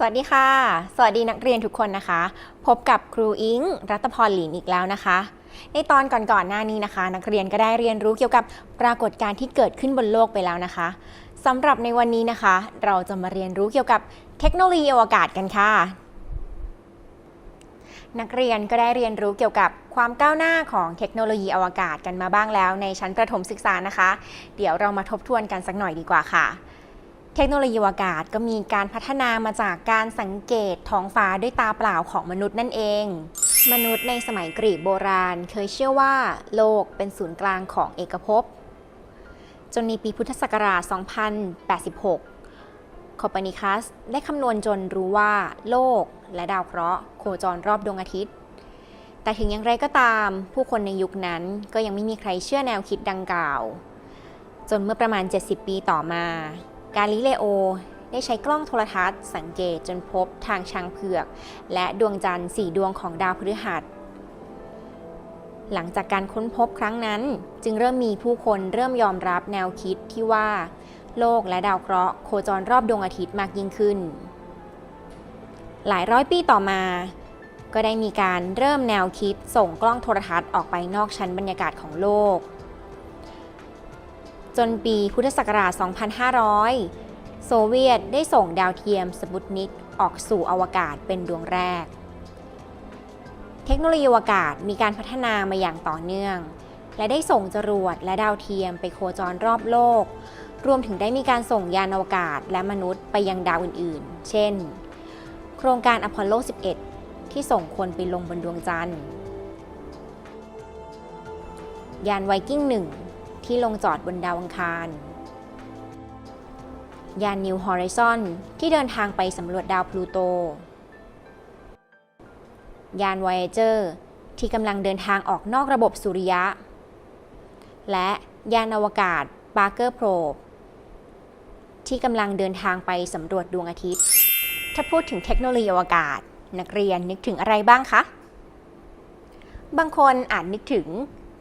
สวัสดีค่ะ สวัสดีนักเรียนทุกคนนะคะ พบกับครูอิงรัตพรหลินอีกแล้วนะคะ ในตอนก่อนๆหน้านี้นะคะ นักเรียนก็ได้เรียนรู้เกี่ยวกับปรากฏการณ์ที่เกิดขึ้นบนโลกไปแล้วนะคะสำหรับในวันนี้นะคะ เราจะมาเรียนรู้เกี่ยวกับเทคโนโลยีอวกาศกันค่ะ นักเรียนก็ได้เรียนรู้เกี่ยวกับความก้าวหน้าของเทคโนโลยีอวกาศกันมาบ้างแล้ว ในชั้นประถมศึกษานะคะ เดี๋ยวเรามาทบทวนกันสักหน่อยดีกว่าค่ะ เทคโนโลยีอวกาศก็มีการพัฒนามาจากการสังเกตท้องฟ้าด้วยตาเปล่าของมนุษย์นั่นเอง มนุษย์ในสมัยกรีกโบราณเคยเชื่อว่าโลกเป็นศูนย์กลางของเอกภพ จนในปีพุทธศักราช 2086โคเปนิคัสได้คำนวณจนรู้ว่าโลกและดาวเคราะห์โคจรรอบดวงอาทิตย์ แต่ถึงอย่างไรก็ตาม ผู้คนในยุคนั้นก็ยังไม่มีใครเชื่อแนวคิดดังกล่าว จนเมื่อประมาณ 70 ปีต่อมา กาลิเลโอได้ใช้กล้องโทรทัศน์สังเกตจนพบทางช้างเผือก และดวงจันทร์สี่ดวงของดาวพฤหัส หลังจากการค้นพบครั้งนั้น จึงเริ่มมีผู้คนเริ่มยอมรับแนวคิดที่ว่า โลกและดาวเคราะห์โคจรรอบดวงอาทิตย์มากยิ่งขึ้น หลายร้อยปีต่อมา ก็ได้มีการเริ่มแนวคิดส่งกล้องโทรทัศน์ออกไปนอกชั้นบรรยากาศของโลก จนปีพุทธศักราช 2500 โซเวียตได้ส่งดาวเทียมสปุตนิกออกสู่อวกาศเป็นดวงแรก เทคโนโลยีอวกาศมีการพัฒนามาอย่างต่อเนื่อง และได้ส่งจรวดและดาวเทียมไปโคจรรอบโลก รวมถึงได้มีการส่งยานอวกาศและมนุษย์ไปยังดาวอื่นๆ เช่น โครงการอพอลโล 11 ที่ส่งคนไปลงบนดวงจันทร์ ยานไวกิ้ง1 ที่ลงจอดบนดาวอังคาร ยาน New Horizon ที่เดินทางไปสำรวจดาวพลูโต ยาน Voyager ที่กำลังเดินทางออกนอกระบบสุริยะ และยานอวกาศ Parker Probe ที่กำลังเดินทางไปสำรวจดวงอาทิตย์ ถ้าพูดถึงเทคโนโลยีอวกาศ นักเรียนนึกถึงอะไรบ้างคะ บางคนอาจนึกถึง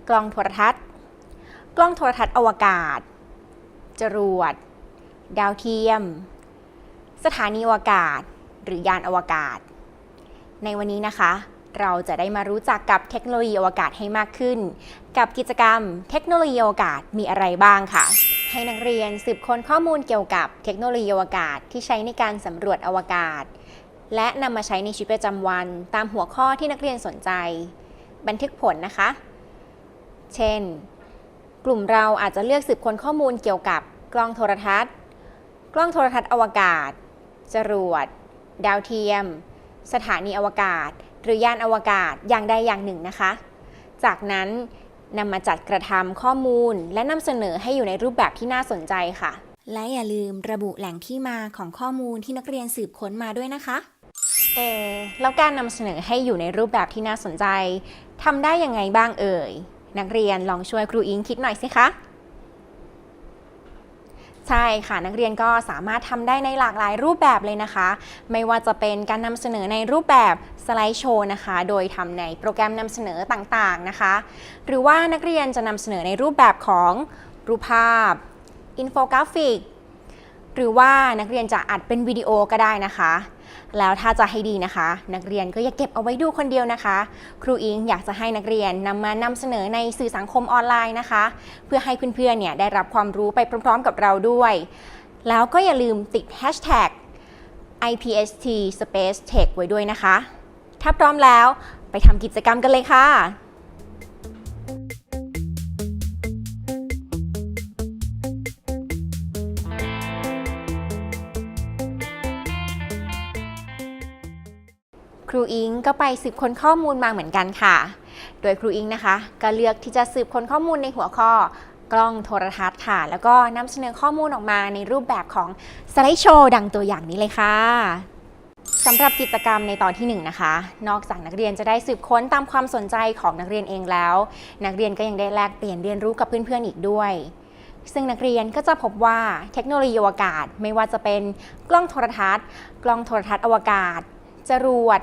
กล้องโทรทัศน์ กล้องโทรทัศน์อวกาศ จรวด ดาวเทียม สถานีอวกาศ หรือยานอวกาศ ในวันนี้นะคะ เราจะได้มารู้จักกับเทคโนโลยีอวกาศให้มากขึ้น กับกิจกรรม เทคโนโลยีอวกาศมีอะไรบ้างค่ะ ให้นักเรียนสืบค้นข้อมูลเกี่ยวกับเทคโนโลยีอวกาศที่ใช้ในการสำรวจอวกาศ และนำมาใช้ในชีวิตประจำวัน ตามหัวข้อที่นักเรียนสนใจ บันทึกผลนะคะ เช่น กลุ่มเราอาจจะเลือกสืบค้นข้อมูลเกี่ยวกับกล้องโทรทัศน์ กล้องโทรทัศน์อวกาศ จรวด ดาวเทียม สถานีอวกาศ หรือยานอวกาศอย่างใดอย่างหนึ่งนะคะ จากนั้นนำมาจัดกระทำข้อมูล และนำเสนอให้อยู่ในรูปแบบที่น่าสนใจค่ะ และอย่าลืมระบุแหล่งที่มาของข้อมูลที่นักเรียนสืบค้นมาด้วยนะคะเออแล้วการนำเสนอให้อยู่ในรูปแบบที่น่าสนใจทำได้ยังไงบ้างเอ่ย นักเรียนลองช่วยครูอิงคิดหน่อยสิคะใช่ค่ะนักเรียนก็สามารถทำได้ในหลากหลายรูปแบบเลยนะคะ ไม่ว่าจะเป็นการนำเสนอในรูปแบบสไลด์โชว์นะคะ โดยทำในโปรแกรมนำเสนอต่างๆนะคะ หรือว่านักเรียนจะนำเสนอในรูปแบบของรูปภาพ อินโฟกราฟิก หรือว่านักเรียนจะอัดเป็นวิดีโอก็ได้นะคะ แล้วถ้าจะให้ดีนะคะ นักเรียนก็อย่าเก็บเอาไว้ดูคนเดียวนะคะ ครูอิงอยากจะให้นักเรียนนำมานำเสนอในสื่อสังคมออนไลน์นะคะ เพื่อให้เพื่อนๆเนี่ยได้รับความรู้ไปพร้อมๆกับเราด้วย แล้วก็อย่าลืมติด hashtag IPST Space Tech ไว้ด้วยนะคะ ถ้าพร้อมแล้วไปทำกิจกรรมกันเลยค่ะ รูอิงก็ไปสืบค้นข้อมูลมาเหมือนกันค่ะ โดยครูอิงนะคะ ก็เลือกที่จะสืบค้นข้อมูลในหัวข้อกล้องโทรทัศน์ค่ะ แล้วก็นำเสนอข้อมูลออกมาในรูปแบบของสไลด์โชว์ดังตัวอย่างนี้เลยค่ะสำหรับกิจกรรมในตอนที่1นะคะ นอกจากนักเรียนจะได้สืบค้นตามความสนใจของนักเรียนเองแล้ว นักเรียนก็ยังได้แลกเปลี่ยนเรียนรู้กับเพื่อนๆอีกด้วย ซึ่งนักเรียนก็จะพบว่าเทคโนโลยีอวกาศ ไม่ว่าจะเป็นกล้องโทรทัศน์ กล้องโทรทัศน์อวกาศ จรวด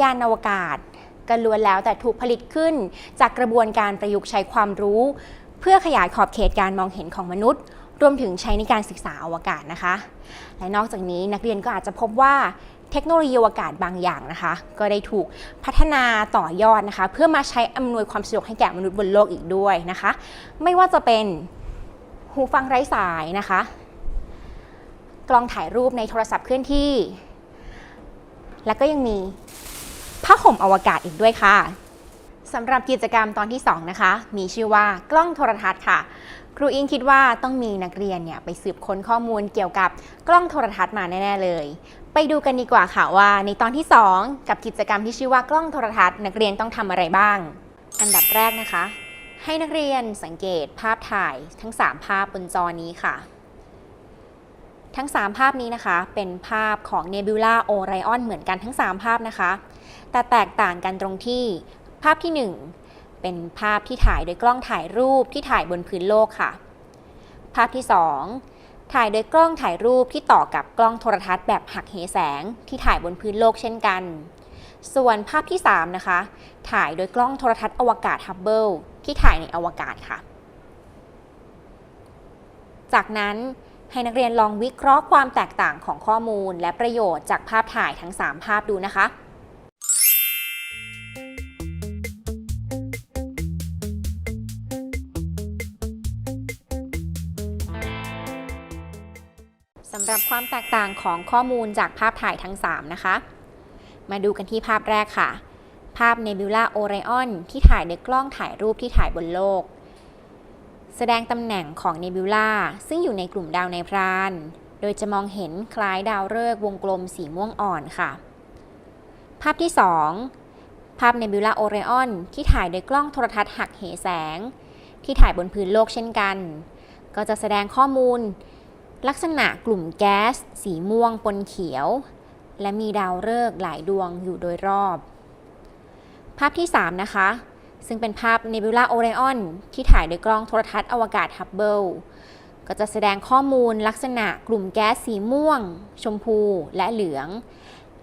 ยานอวกาศก็ล้วนแล้วแต่ถูกผลิตขึ้น จากกระบวนการประยุกต์ใช้ความรู้ เพื่อขยายขอบเขตการมองเห็นของมนุษย์ รวมถึงใช้ในการศึกษาอวกาศนะคะ และนอกจากนี้นักเรียนก็อาจจะพบว่าเทคโนโลยีอวกาศบางอย่างนะคะ ก็ได้ถูกพัฒนาต่อยอดนะคะ เพื่อมาใช้อำนวยความสะดวกให้แก่มนุษย์บนโลกอีกด้วยนะคะ ไม่ว่าจะเป็นหูฟังไร้สายนะคะ กล้องถ่ายรูปในโทรศัพท์เคลื่อนที่ แล้วก็ยังมีผ้าห่มอวกาศอีกด้วยค่ะสำหรับกิจกรรมตอนที่ 2 นะคะ มีชื่อว่ากล้องโทรทัศน์ค่ะ ครูอิงคิดว่าต้องมีนักเรียนเนี่ยไปสืบค้นข้อมูลเกี่ยวกับกล้องโทรทัศน์มาแน่ ๆ เลย ไปดูกันดีกว่าค่ะว่าในตอนที่ 2 กับกิจกรรมที่ชื่อว่ากล้องโทรทัศน์นักเรียนต้องทำอะไรบ้าง อันดับแรกนะคะ ให้นักเรียนสังเกตภาพถ่ายทั้ง 3 ภาพบนจอนี้ค่ะ ทั้ง 3 ภาพนี้นะคะ เป็นภาพของ Nebula Orion เหมือนกันทั้ง 3 ภาพนะคะ แต่แตกต่างกันตรงที่ภาพที่ 1 เป็นภาพที่ถ่ายโดยกล้องถ่ายรูปที่ถ่ายบนพื้นโลกค่ะ ภาพที่ 2 ถ่ายโดยกล้องถ่ายรูปที่ต่อกับกล้องโทรทัศน์แบบหักเหแสงที่ถ่ายบนพื้นโลกเช่นกัน ส่วนภาพที่ 3 นะคะ ถ่ายโดยกล้องโทรทัศน์อวกาศฮับเบิลที่ถ่ายในอวกาศค่ะ จากนั้น ให้นักเรียนลองวิเคราะห์ความแตกต่างของข้อมูล และประโยชน์จากภาพถ่ายทั้ง 3 ภาพดูนะคะสำหรับความแตกต่างของข้อมูลจากภาพถ่ายทั้ง 3 นะคะ มาดูกันที่ภาพแรกค่ะ ภาพ Nebula Orion ที่ถ่ายโดยกล้องถ่ายรูปที่ถ่ายบนโลก แสดงตำแหน่งของ Nebula ซึ่งอยู่ในกลุ่มดาวในพราน โดยจะมองเห็นคล้ายดาวฤกษ์วงกลมสีม่วงอ่อนค่ะ ภาพที่ 2 ภาพ Nebula Orion ที่ถ่ายโดยกล้องโทรทัศน์หักเหแสง ที่ถ่ายบนพื้นโลกเช่นกัน ก็จะแสดงข้อมูล ลักษณะกลุ่มแก๊ส สีม่วงปนเขียว และมีดาวฤกษ์หลายดวงอยู่โดยรอบ ภาพที่ 3 นะคะ ซึ่งเป็นภาพ Nebula Orion ที่ถ่ายโดยกล้องโทรทัศน์อวกาศฮับเบิลก็จะแสดงข้อมูลลักษณะกลุ่มแก๊สสีม่วง ชมพูและเหลือง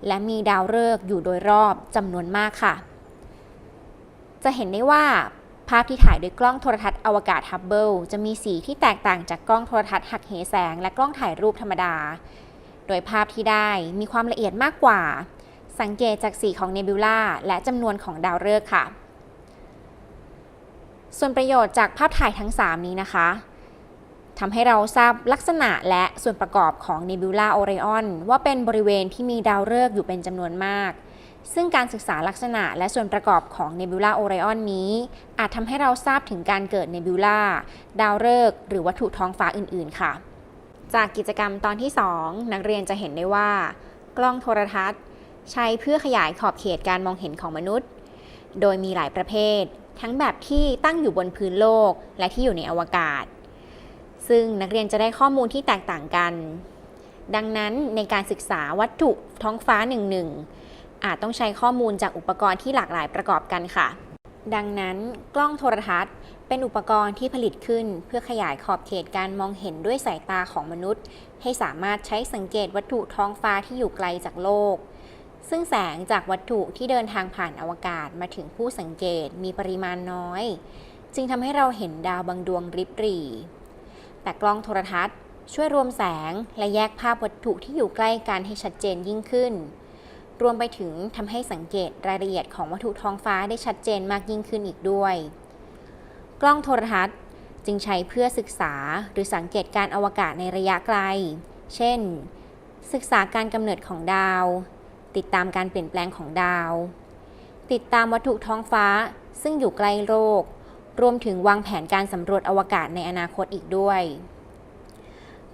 และมีดาวฤกษ์อยู่โดยรอบจำนวนมากค่ะ จะเห็นได้ว่าภาพที่ถ่ายโดยกล้องโทรทัศน์อวกาศฮับเบิลจะมีสีที่แตกต่างจากกล้องโทรทัศน์หักเหแสง และกล้องถ่ายรูปธรรมดา โดยภาพที่ได้มีความละเอียดมากกว่า สังเกตจากสีของเนบิวลาและจำนวนของดาวฤกษ์ค่ะ ส่วนประโยชน์จากภาพถ่ายทั้ง 3 นี้นะคะทำให้เราทราบลักษณะและส่วนประกอบของ Nebula Orion ว่าเป็นบริเวณที่มีดาวฤกษ์อยู่เป็นจำนวนมาก ซึ่งการศึกษาลักษณะและส่วนประกอบของ Nebula Orion นี้ อาจทำให้เราทราบถึงการเกิด Nebula ดาวฤกษ์หรือวัตถุท้องฟ้าอื่น ๆ ค่ะ จากกิจกรรมตอนที่ 2 นักเรียนจะเห็นได้ว่า กล้องโทรทัศน์ ใช้เพื่อขยายขอบเขตการมองเห็นของมนุษย์ โดยมีหลายประเภท ทั้งแบบที่ตั้งอยู่บนพื้นโลกและที่อยู่ในอวกาศ ซึ่งนักเรียนจะได้ข้อมูลที่แตกต่างกัน ดังนั้นในการศึกษาวัตถุท้องฟ้าหนึ่งหนึ่งอาจต้องใช้ข้อมูลจากอุปกรณ์ที่หลากหลายประกอบกันค่ะ ดังนั้นกล้องโทรทัศน์ เป็นอุปกรณ์ที่ผลิตขึ้น เพื่อขยายขอบเขตการมองเห็นด้วยสายตาของมนุษย์ ให้สามารถใช้สังเกตวัตถุท้องฟ้าที่อยู่ไกลจากโลก ซึ่งแสงจากวัตถุที่เดินทางผ่านอวกาศมาถึงผู้สังเกตมีปริมาณน้อย จึงทำให้เราเห็นดาวบางดวงริบหรี่ แต่กล้องโทรทัศน์ ช่วยรวมแสงและแยกภาพวัตถุที่อยู่ใกล้กันให้ชัดเจนยิ่งขึ้น รวมไปถึงทำให้สังเกตรายละเอียดของวัตถุท้องฟ้าได้ชัดเจนมากยิ่งขึ้นอีกด้วย กล้องโทรทัศน์จึงใช้เพื่อศึกษาหรือสังเกตการอวกาศในระยะไกล เช่น ศึกษาการกำเนิดของดาว ติดตามการเปลี่ยนแปลงของดาว ติดตามวัตถุท้องฟ้าซึ่งอยู่ใกล้โลก รวมถึงวางแผนการสำรวจอวกาศในอนาคตอีกด้วย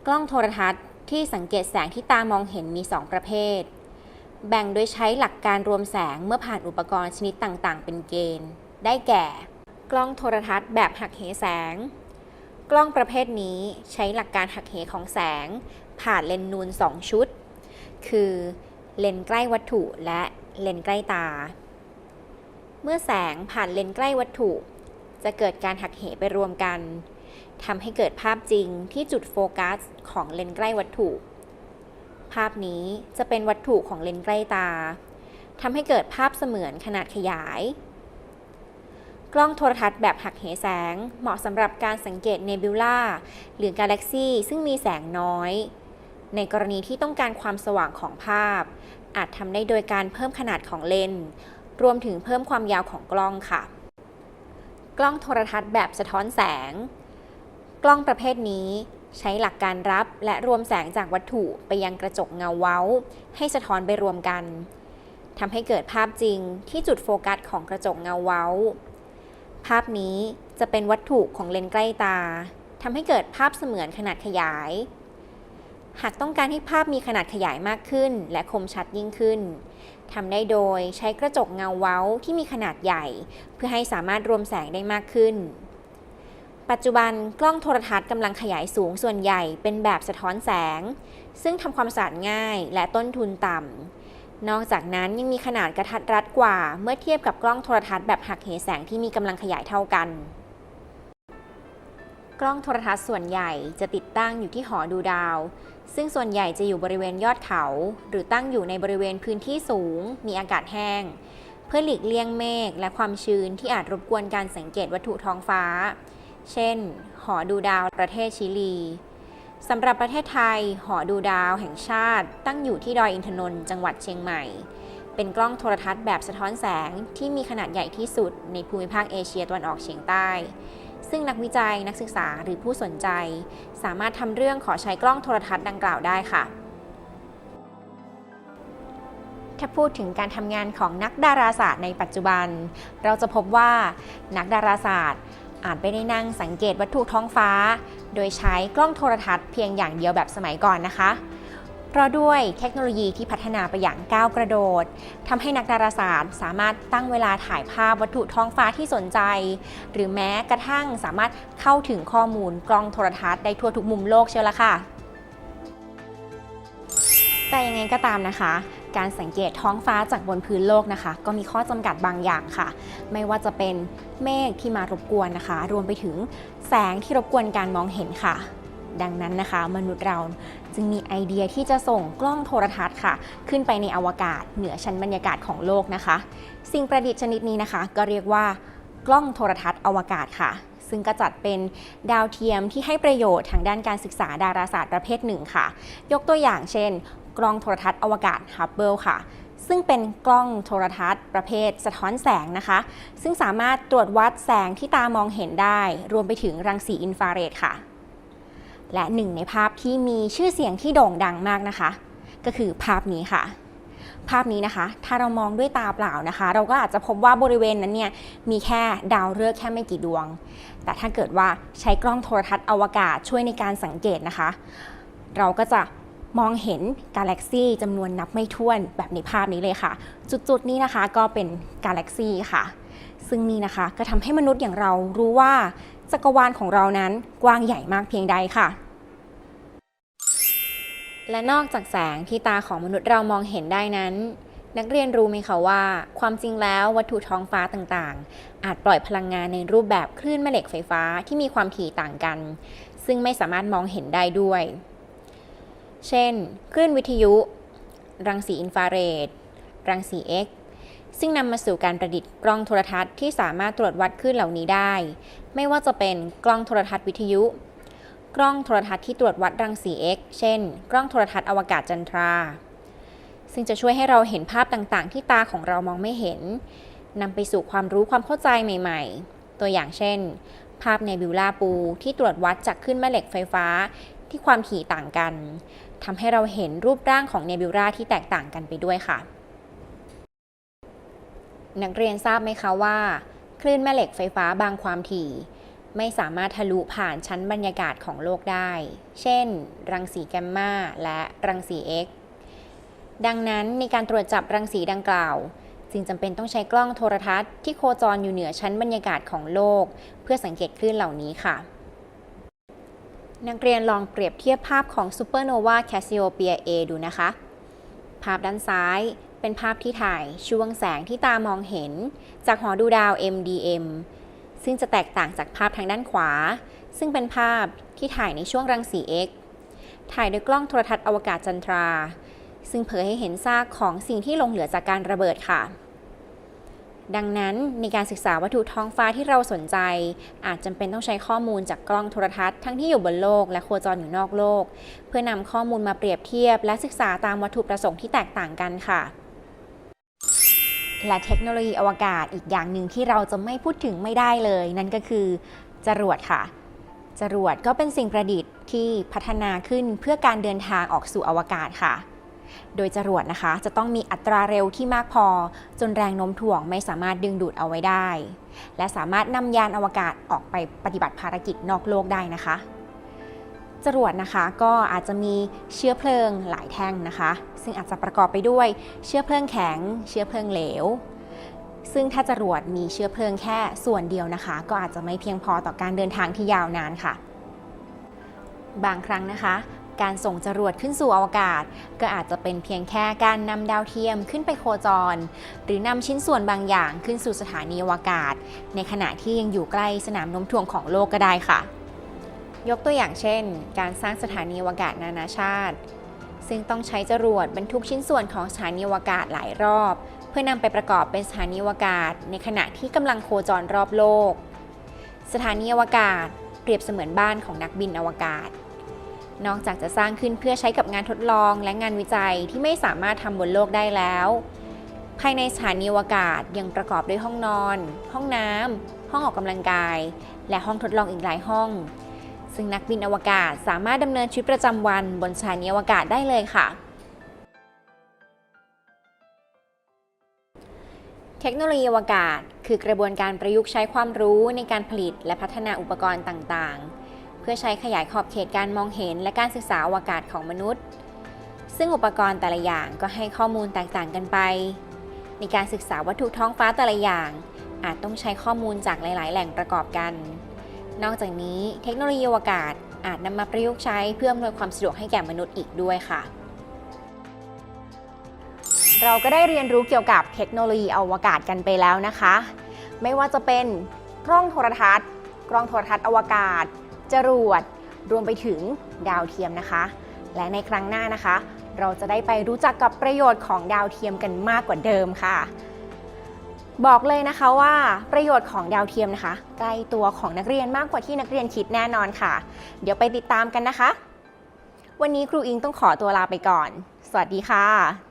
กล้องโทรทัศน์ที่สังเกตแสงที่ตามองเห็นมี 2 ประเภท แบ่งโดยใช้หลักการรวมแสงเมื่อผ่านอุปกรณ์ชนิดต่างๆ เป็นเกณฑ์ ได้แก่ กล้องโทรทัศน์แบบหักเหแสง กล้องประเภทนี้ใช้หลักการหักเหของแสง ผ่านเลนส์นูน 2 ชุด คือ เลนใกล้วัตถุและเลนใกล้ตา เมื่อแสงผ่านเลนใกล้วัตถุ จะเกิดการหักเหไปรวมกันทำให้เกิดภาพจริงที่จุดโฟกัสของเลนใกล้วัตถุ ภาพนี้จะเป็นวัตถุของเลนใกล้ตาทำให้เกิดภาพเสมือนขนาดขยาย กล้องโทรทัศน์แบบหักเหแสงเหมาะสำหรับการสังเกตเนบิวลาหรือกาแล็กซีซึ่งมีแสงน้อย ในกรณีที่ต้องการความสว่างของภาพ อาจทำได้โดยการเพิ่มขนาดของเลนส์รวมถึงเพิ่มความยาวของกล้องค่ะ กล้องโทรทัศน์แบบสะท้อนแสง กล้องประเภทนี้ใช้หลักการรับและรวมแสงจากวัตถุไปยังกระจกเงาเว้า ให้สะท้อนไปรวมกันทำให้เกิดภาพจริงที่จุดโฟกัสของกระจกเงาเว้า ภาพนี้จะเป็นวัตถุของเลนส์ใกล้ตาทำให้เกิดภาพเสมือนขนาดขยาย หากต้องการให้ภาพมีขนาดขยายมากขึ้น และคมชัดยิ่งขึ้นทำได้โดยใช้กระจกเงาเว้าที่มีขนาดใหญ่ เพื่อให้สามารถรวมแสงได้มากขึ้น ปัจจุบันกล้องโทรทัศน์กำลังขยายสูงส่วนใหญ่เป็นแบบสะท้อนแสง ซึ่งทำความสะอาดง่ายและต้นทุนต่ำ นอกจากนั้นยังมีขนาดกระทัดรัดกว่า เมื่อเทียบกับกล้องโทรทัศน์แบบหักเหแสงที่มีกำลังขยายเท่ากันกล้องโทรทัศน์ส่วนใหญ่จะติดตั้งอยู่ที่หอดูดาว ซึ่งส่วนใหญ่จะอยู่บริเวณยอดเขา หรือตั้งอยู่ในบริเวณพื้นที่สูง มีอากาศแห้ง เพื่อหลีกเลี่ยงเมฆและความชื้นที่อาจรบกวนการสังเกตวัตถุท้องฟ้า เช่น หอดูดาวประเทศชิลีสำหรับประเทศไทย หอดูดาวแห่งชาติ ตั้งอยู่ที่ดอยอินทนนท์จังหวัดเชียงใหม่ เป็นกล้องโทรทัศน์แบบสะท้อนแสงที่มีขนาดใหญ่ที่สุดในภูมิภาคเอเชียตะวันออกเฉียงใต้ ซึ่งนักวิจัยนักศึกษาหรือผู้สนใจ สามารถทำเรื่องขอใช้กล้องโทรทัศน์ดังกล่าวได้ค่ะ ถ้าพูดถึงการทำงานของนักดาราศาสตร์ในปัจจุบัน เราจะพบว่านักดาราศาสตร์อาจไม่ได้นั่งสังเกตวัตถุท้องฟ้า โดยใช้กล้องโทรทัศน์เพียงอย่างเดียวแบบสมัยก่อนนะคะ เพราะด้วยเทคโนโลยีที่พัฒนาไปอย่างก้าวกระโดดทำให้นักดาราศาสตร์ สามารถตั้งเวลาถ่ายภาพวัตถุท้องฟ้าที่สนใจ หรือแม้กระทั่งสามารถเข้าถึงข้อมูลกล้องโทรทัศน์ได้ทั่วทุกมุมโลกเชียวละค่ะ แต่ยังไงก็ตามนะคะ การสังเกตท้องฟ้าจากบนพื้นโลกนะคะ ก็มีข้อจำกัดบางอย่างค่ะ ไม่ว่าจะเป็นเมฆที่มารบกวนนะคะ รวมไปถึงแสงที่รบกวนการมองเห็นค่ะ ดังนั้นนะคะ มนุษย์เราจึงมีไอเดียที่จะส่งกล้องโทรทัศน์ค่ะ ขึ้นไปในอวกาศเหนือชั้นบรรยากาศของโลกนะคะ สิ่งประดิษฐ์ชนิดนี้นะคะ ก็เรียกว่ากล้องโทรทัศน์อวกาศค่ะ ซึ่งก็จัดเป็นดาวเทียมที่ให้ประโยชน์ทางด้านการศึกษาดาราศาสตร์ประเภทหนึ่งค่ะ ยกตัวอย่างเช่น กล้องโทรทัศน์อวกาศฮับเบิลค่ะซึ่งเป็นกล้องโทรทัศน์ประเภทสะท้อนแสงนะคะ ซึ่งสามารถตรวจวัดแสงที่ตามองเห็นได้ รวมไปถึงรังสีอินฟราเรดค่ะ และหนึ่งในภาพที่มีชื่อเสียงที่โด่งดังมากนะคะ ก็คือภาพนี้ค่ะ ภาพนี้นะคะ ถ้าเรามองด้วยตาเปล่านะคะ เราก็อาจจะพบว่าบริเวณนั้นเนี่ยมีแค่ดาวฤกษ์แค่ไม่กี่ดวง แต่ถ้าเกิดว่าใช้กล้องโทรทัศน์อวกาศช่วยในการสังเกตนะคะ เราก็จะมองเห็นกาแล็กซี่จำนวนนับไม่ถ้วนแบบในภาพนี้เลยค่ะ จุดๆนี้นะคะก็เป็นกาแล็กซี่ค่ะ ซึ่งนี่นะคะก็ทำให้มนุษย์อย่างเรารู้ว่าจักรวาลของเรานั้นกว้างใหญ่มากเพียงใดค่ะ และนอกจากแสงที่ตาของมนุษย์เรามองเห็นได้นั้น นักเรียนรู้ไหมคะว่า ความจริงแล้ววัตถุท้องฟ้าต่างๆ อาจปล่อยพลังงานในรูปแบบคลื่นแม่เหล็กไฟฟ้าที่มีความถี่ต่างกัน ซึ่งไม่สามารถมองเห็นได้ด้วย เช่น คลื่นวิทยุ รังสีอินฟราเรด รังสี X ซึ่งนำมาสู่การประดิษฐ์กล้องโทรทัศน์ที่สามารถตรวจวัดคลื่นเหล่านี้ได้ ไม่ว่าจะเป็นกล้องโทรทัศน์วิทยุ กล้องโทรทัศน์ที่ตรวจวัดรังสี X เช่น กล้องโทรทัศน์อวกาศจันทรา ซึ่งจะช่วยให้เราเห็นภาพต่างๆ ที่ตาของเรามองไม่เห็นนำไปสู่ความรู้ความเข้าใจใหม่ ๆ ตัวอย่างเช่น ภาพในบิวลาปูที่ตรวจวัดจากคลื่นแม่เหล็กไฟฟ้าที่ความถี่ต่างกันทำให้เราเห็นรูปร่างของเนบิวลาที่แตกต่างกันไปด้วยค่ะ นักเรียนทราบไหมคะว่า คลื่นแม่เหล็กไฟฟ้าบางความถี่ ไม่สามารถทะลุผ่านชั้นบรรยากาศของโลกได้ เช่น รังสีแกมมาและรังสี X ดังนั้นในการตรวจจับรังสีดังกล่าวจึงจำเป็นต้องใช้กล้องโทรทัศน์ที่โคจรอยู่เหนือชั้นบรรยากาศของโลก เพื่อสังเกตคลื่นเหล่านี้ค่ะ นักเรียนลองเปรียบเทียบภาพของซูเปอร์โนวาแคสซิโอเปีย A ดูนะคะ ภาพด้านซ้ายเป็นภาพที่ถ่ายช่วงแสงที่ตามองเห็น จากหอดูดาว MDM ซึ่งจะแตกต่างจากภาพทางด้านขวา ซึ่งเป็นภาพที่ถ่ายในช่วงรังสี X ถ่ายโดยกล้องโทรทัศน์อวกาศจันทรา ซึ่งเผยให้เห็นซากของสิ่งที่ลงเหลือจากการระเบิดค่ะ ดังนั้นในการศึกษาวัตถุท้องฟ้าที่เราสนใจ อาจจำเป็นต้องใช้ข้อมูลจากกล้องโทรทัศน์ทั้งที่อยู่บนโลกและโคจรอยู่นอกโลก เพื่อนำข้อมูลมาเปรียบเทียบ และศึกษาตามวัตถุประสงค์ที่แตกต่างกันค่ะ และเทคโนโลยีอวกาศอีกอย่างหนึ่งที่เราจะไม่พูดถึงไม่ได้เลย นั่นก็คือจรวดค่ะ จรวดก็เป็นสิ่งประดิษฐ์ที่พัฒนาขึ้นเพื่อการเดินทางออกสู่อวกาศค่ะ โดยจรวดนะคะ จะต้องมีอัตราเร็วที่มากพอ จนแรงโน้มถ่วงไม่สามารถดึงดูดเอาไว้ได้ และสามารถนำยานอวกาศออกไปปฏิบัติภารกิจนอกโลกได้นะคะ จรวดนะคะก็อาจจะมีเชื้อเพลิงหลายแท่งนะคะ ซึ่งอาจจะประกอบไปด้วยเชื้อเพลิงแข็ง เชื้อเพลิงเหลว ซึ่งถ้าจรวดมีเชื้อเพลิงแค่ส่วนเดียวนะคะ ก็อาจจะไม่เพียงพอต่อการเดินทางที่ยาวนานค่ะ บางครั้งนะคะการส่งจรวดขึ้นสู่อวกาศ ก็อาจจะเป็นเพียงแค่การนำดาวเทียมขึ้นไปโคจร หรือนำชิ้นส่วนบางอย่างขึ้นสู่สถานีอวกาศ ในขณะที่ยังอยู่ใกล้สนามโน้มถ่วงของโลกก็ได้ค่ะ ยกตัวอย่างเช่น การสร้างสถานีอวกาศนานาชาติ ซึ่งต้องใช้จรวดบรรทุกชิ้นส่วนของสถานีอวกาศหลายรอบ เพื่อนำไปประกอบเป็นสถานีอวกาศ ในขณะที่กำลังโคจรรอบโลก สถานีอวกาศเปรียบเสมือนบ้านของนักบินอวกาศ นอกจากจะสร้างขึ้นเพื่อใช้กับงานทดลองและงานวิจัยที่ไม่สามารถทำบนโลกได้แล้ว ภายในสถานีอวกาศยังประกอบด้วยห้องนอน ห้องน้ำห้องออกกำลังกาย และห้องทดลองอีกหลายห้อง ซึ่งนักบินอวกาศสามารถดำเนินชีวิตประจำวันบนสถานีอวกาศได้เลยค่ะ เทคโนโลยีอวกาศ คือกระบวนการประยุกต์ใช้ความรู้ในการผลิตและพัฒนาอุปกรณ์ต่างๆ เพื่อใช้ขยายขอบเขตการมองเห็นและการศึกษาอวกาศของมนุษย์ ซึ่งอุปกรณ์แต่ละอย่างก็ให้ข้อมูลแตกต่างกันไป ในการศึกษาวัตถุท้องฟ้าแต่ละอย่างอาจต้องใช้ข้อมูลจากหลาย ๆ แหล่งประกอบกัน นอกจากนี้เทคโนโลยีอวกาศอาจนำมาประยุกต์ใช้เพื่ออำนวยความสะดวกให้แก่มนุษย์อีกด้วยค่ะ เราก็ได้เรียนรู้เกี่ยวกับเทคโนโลยีอวกาศกันไปแล้วนะคะ ไม่ว่าจะเป็นกล้องโทรทัศน์ กล้องโทรทัศน์อวกาศ จรวด รวมไปถึงดาวเทียมนะคะ และในครั้งหน้านะคะ เราจะได้ไปรู้จักกับประโยชน์ของดาวเทียมกันมากกว่าเดิมค่ะ บอกเลยนะคะว่าประโยชน์ของดาวเทียมนะคะใกล้ตัวของนักเรียนมากกว่าที่นักเรียนคิดแน่นอนค่ะ เดี๋ยวไปติดตามกันนะคะ วันนี้ครูอิงต้องขอตัวลาไปก่อน สวัสดีค่ะ